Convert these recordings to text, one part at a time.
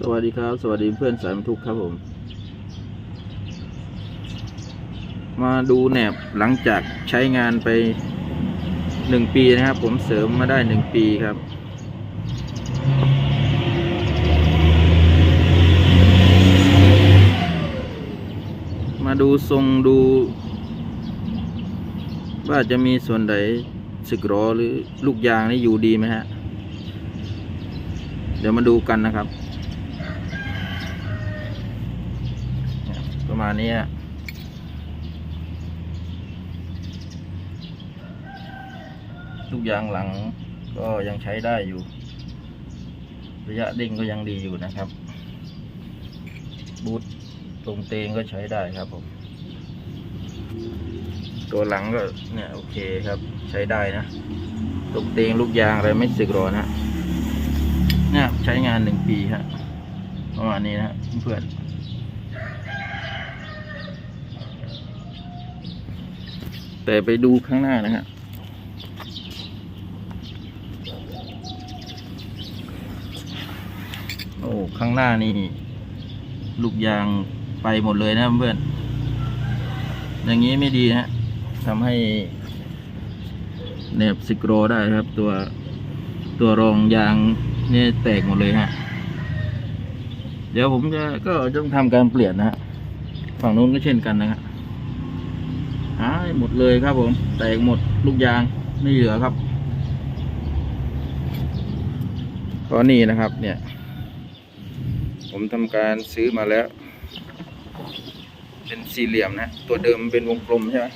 สวัสดีครับ สวัสดีเพื่อนสายบรรทุกครับผม มาดูแหนบหลังจากใช้งานไปหนึ่งปีนะครับ ผมเสริมมาได้หนึ่งปีครับมาดูทรงดู ว่าจะมีส่วนใดสึกหรอหรือลูกยางนี่อยู่ดีไหมฮะ เดี๋ยวมาดูกันนะครับ ประมาณนี้ฮะลูกยางหลังก็ยังใช้ได้อยู่ ระยะเด้งก็ยังดีอยู่นะครับ บูทตรงเตงก็ใช้ได้ครับผม ตัวหลังก็เนี่ยโอเคครับใช้ได้นะ ตรงเตงลูกยางอะไรไม่สึกหรอนะ เนี่ยใช้งานหนึ่งปีฮะประมาณนี้นะเพื่อน แต่ไปดูข้างหน้านะฮะโอ้ข้างหน้านี่ ลูกยางไปหมดเลยนะเพื่อนอย่างนี้ไม่ดีนะฮะทำให้เนบสิกโรได้ครับ ตัวตัวรองยางนี่แตกหมดเลยฮะ เดี๋ยวผมจะก็ต้องทำการเปลี่ยนนะฮะ ฝั่งนู้นก็เช่นกันนะฮะ หายหมดเลยครับผม แตกหมดลูกยางไม่เหลือครับก็นี่นะครับเนี่ย ผมทำการซื้อมาแล้ว เป็นสี่เหลี่ยมนะ ตัวเดิมเป็นวงกลมใช่ไหม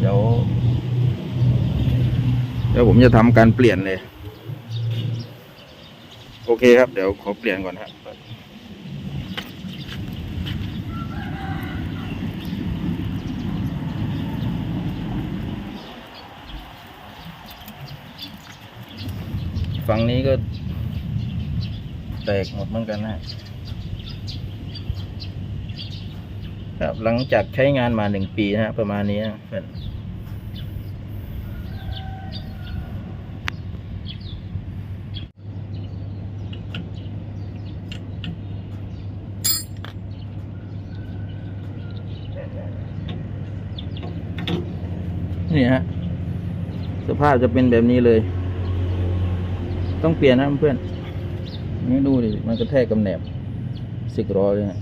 เดี๋ยวเดี๋ยวผมจะทำการเปลี่ยนเลย โอเคครับ เดี๋ยวขอเปลี่ยนก่อนครับ ฝั่งนี้ก็ แตกหมดเหมือนกันนะครับ หลังจากใช้งานมาหนึ่งปีนะฮะประมาณนี้นะเพื่อนนี่ฮะสภาพจะเป็นแบบนี้เลย ต้องเปลี่ยนนะเพื่อนนี่ดูดิ มันกระแทกกับแหนบสิกรอเลยฮะ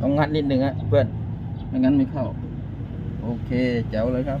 ต้องงัดนิดนึงฮะเพื่อน ไม่งั้นไม่เข้า โอเคแจ๋วเลยครับ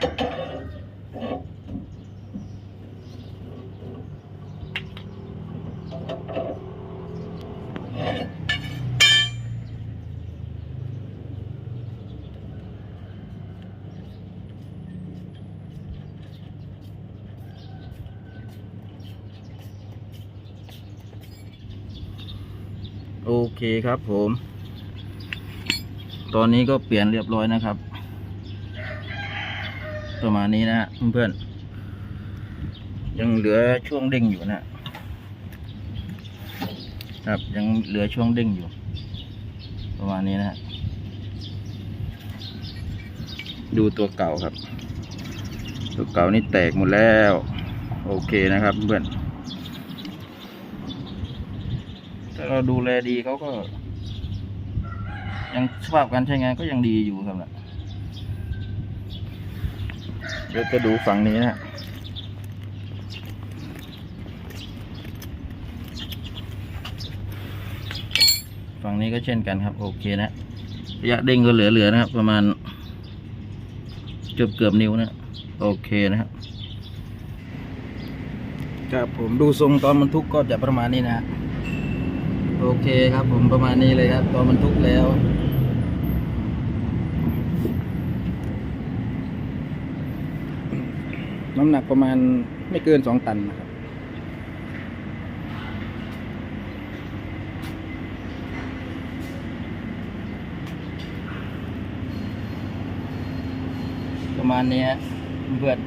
โอเคครับผม ตอนนี้ก็เปลี่ยนเรียบร้อยนะครับ ประมาณนี้นะฮะเพื่อนๆยังเหลือช่วงเด้งอยู่นะครับ ยังเหลือช่วงเด้งอยู่ ประมาณนี้นะฮะดูตัวเก่าครับ ตัวเก่านี่แตกหมดแล้ว โอเคนะครับเพื่อนถ้าเราดูแลดีเขาก็ ยังสภาพการใช้งานก็ยังดีอยู่ครับนะ เดี๋ยวจะดูฝั่งนี้นะฝั่งนี้ก็เช่นกันครับ โอเคนะระยะเด้งก็เหลือๆนะครับ ประมาณเกือบเกือบนิ้วนะโอเคนะครับครับผมดูทรงตอนบรรทุกก็จะประมาณนี้นะ โอเคครับผมประมาณนี้เลยครับ ตอนบรรทุกแล้ว น้ำหนักประมาณไม่เกินสองตันนะครับ ประมาณนี้เพื่อน